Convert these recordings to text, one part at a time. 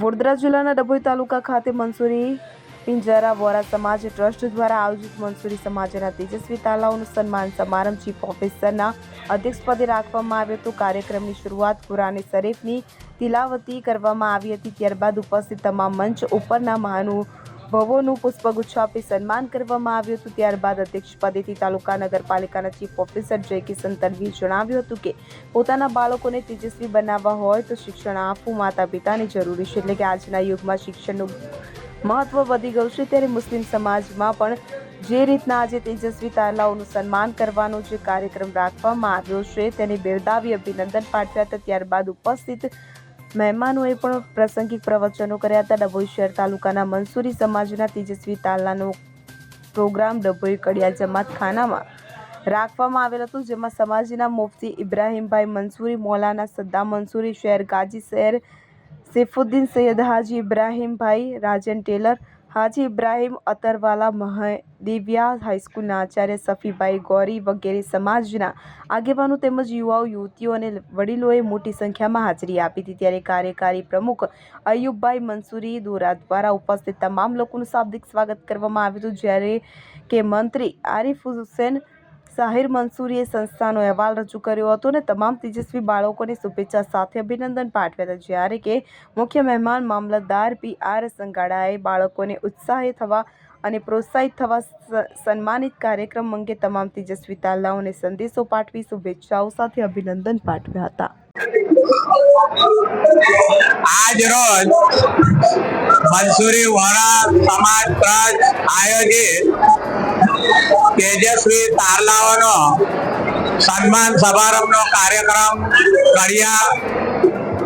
વડોદરા જિલ્લાના ડભોઈ તાલુકા ખાતે મંસૂરી પિંજરા વોરા સમાજ ટ્રસ્ટ દ્વારા આયોજિત મંસૂરી સમાજના તેજસ્વી તાલાઓનું સન્માન સમારંભ ચીફ ઓફિસરના અધ્યક્ષપદે રાખવામાં આવ્યો હતો. કાર્યક્રમની શરૂઆત કુરાને શરીફની તિલાવતી કરવામાં આવી હતી. ત્યારબાદ ઉપસ્થિત તમામ મંચ ઉપરના મહાનુભાવોનું પુષ્પગુચ્છ આપી સન્માન કરવામાં આવ્યું હતું. ત્યારબાદ અધ્યક્ષપદેથી તાલુકા નગરપાલિકાના ચીફ ઓફિસર જય કિશન તડવીએ જણાવ્યું હતું કે, પોતાના બાળકોને તેજસ્વી બનાવવા હોય તો શિક્ષણ આપવું માતા પિતાને જરૂરી છે. એટલે કે આજના યુગમાં શિક્ષણનું મહત્વ વધી ગયું છે. ત્યારે મુસ્લિમ સમાજમાં પણ જે રીતના આજે તેજસ્વી તારલાઓનું સન્માન કરવાનો જે કાર્યક્રમ રાખવામાં આવ્યો છે, તેને બિરદાવી અભિનંદન પાઠવ્યા હતા. ત્યારબાદ ઉપસ્થિત મહેમાનોએ પણ પ્રાસંગિક પ્રવચનો કર્યા હતા. ડભોઈ શહેર તાલુકાના મંસૂરી સમાજના તેજસ્વી તાલાનો પ્રોગ્રામ ડભોઈ કડિયા જમાત ખાનામાં રાખવામાં આવેલ હતું, જેમાં સમાજના મુફતી ઇબ્રાહીમભાઈ મંસૂરી, મૌલાના સદ્દા મંસૂરી, શહેર ગાજી શહેર, સૈફુદ્દીન સૈયદ હાજી ઇબ્રાહીમભાઈ, રાજન ટેલર હાજી ઇબ્રાહીમ અતરવાલા મહદેવિયા હાઈસ્કૂલના આચાર્ય સફીભાઈ ગોરી વગેરે સમાજના આગેવાનો તેમજ યુવાઓ, યુવતીઓ અને વડીલોએ મોટી સંખ્યામાં હાજરી આપી હતી. ત્યારે કાર્યકારી પ્રમુખ અયુબભાઈ મંસૂરી દોરા દ્વારા ઉપસ્થિત તમામ લોકોનું શાબ્દિક સ્વાગત કરવામાં આવ્યું હતું. જ્યારે કે મંત્રી આરિફ હુસેન સાહિર મંસૂરીએ સંસ્થાનો અહેવાલ રજૂ કર્યો હતો અને તમામ તેજસ્વી બાળકોને શુભેચ્છા સાથે અભિનંદન પાઠવ્યા હતા. જ્યારે કે મુખ્ય મહેમાન મામલતદાર પી આર સંગાડાએ બાળકોને ઉત્સાહિત થવા અને પ્રોત્સાહિત થવા સન્માનિત કાર્યક્રમ અંગે તમામ તેજસ્વી તાલાઓને સંદેશો પાઠવી શુભેચ્છાઓ સાથે અભિનંદન પાઠવ્યા હતા. આજ રોજ મંસૂરી વોરા સમાજ આયોજિત તેજસ્વી તારલાઓનો સન્માન સમારંભનો કાર્યક્રમ કડિયા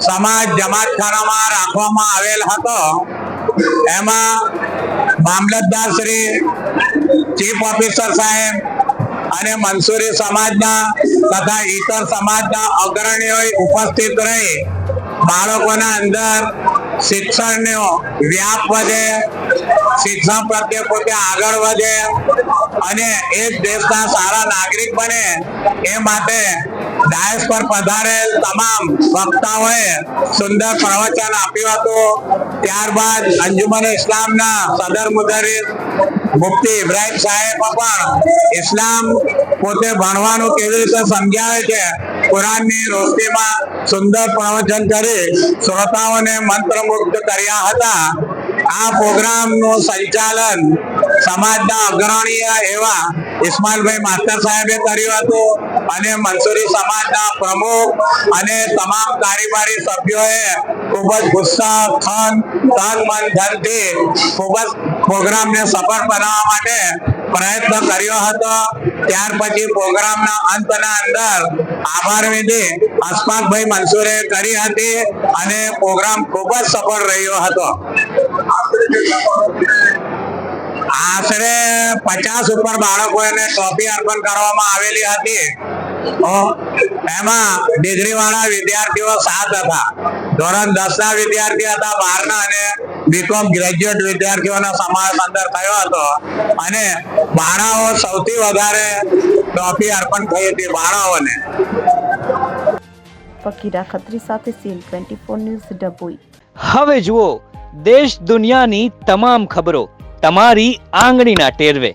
સમાજ જમાતખાનામાં રાખવામાં આવેલ હતો. એમાં મામલતદાર શ્રી, ચીફ ઓફિસર સાહેબ અને મંસૂરી સમાજના તથા ઇતર સમાજના અગ્રણીઓ ઉપસ્થિત રહી બાળકોના અંદર શિક્ષણનો વ્યાપ વધે, શિક્ષણ પ્રત્યે પોતે આગળ વધે અને એ દેશના સારા નાગરિક બને, એ માટે ડાયસ પર પધારેલ તમામ વક્તાઓએ સુંદર પ્રવચન આપ્યું હતું. ત્યારબાદ અંજુમન ઇસ્લામના સદર મુદરીસ મુફતી ઇબ્રાહિમ સાહેબ પણ ઇસ્લામ પોતે ભણવાનું કેવી રીતે સમજાવે છે કુરાનની રોશનીમાં સુંદર પ્રવચન કરી શ્રોતાઓને મંત્રમુગ્ધ કર્યા હતા. આ પ્રોગ્રામનું સંચાલન સમાજના અગ્રણીય એવા ઇસ્માઇલભાઈ માસ્ટર સાહેબે કર્યું હતું. અને મંસૂરી સમાજના પ્રમુખ અને તમામ કારોબારી સભ્યોએ ખૂબ જ ગુસ્સા ખન તન, મન, ધનથી ખૂબ જ પ્રોગ્રામને સફળ બનાવવા માટે પ્રયત્ન કર્યો હતો. ત્યાર પછી પ્રોગ્રામના અંતના અંદર આભાર વિધિ હસપાકભાઈ મંસૂરે કરી હતી અને પ્રોગ્રામ ખૂબ જ સફળ રહ્યો હતો. આશરે પચાસ ઉપર બાળકોને ટ્રોફી અર્પણ કરવામાં આવેલી હતી. એમાં ડિગ્રી વાળા વિદ્યાર્થીઓ સાત હતા. ધોરણ દસ ના વિદ્યાર્થી હતા બાર ના અને બીકોમ ગ્રેજ્યુએટ વિદ્યાર્થીઓનો સમાવેશ અંદર થયો હતો. અને બાળાઓ સૌથી વધારે ટ્રોફી અર્પણ થઈ હતી બાળાઓને. ફકીરા ખત્રી સાથે CN twenty four news Dabhoi. હવે જુઓ દેશ દુનિયાની તમામ ખબરો તમારી આંગળીના ટેરવે.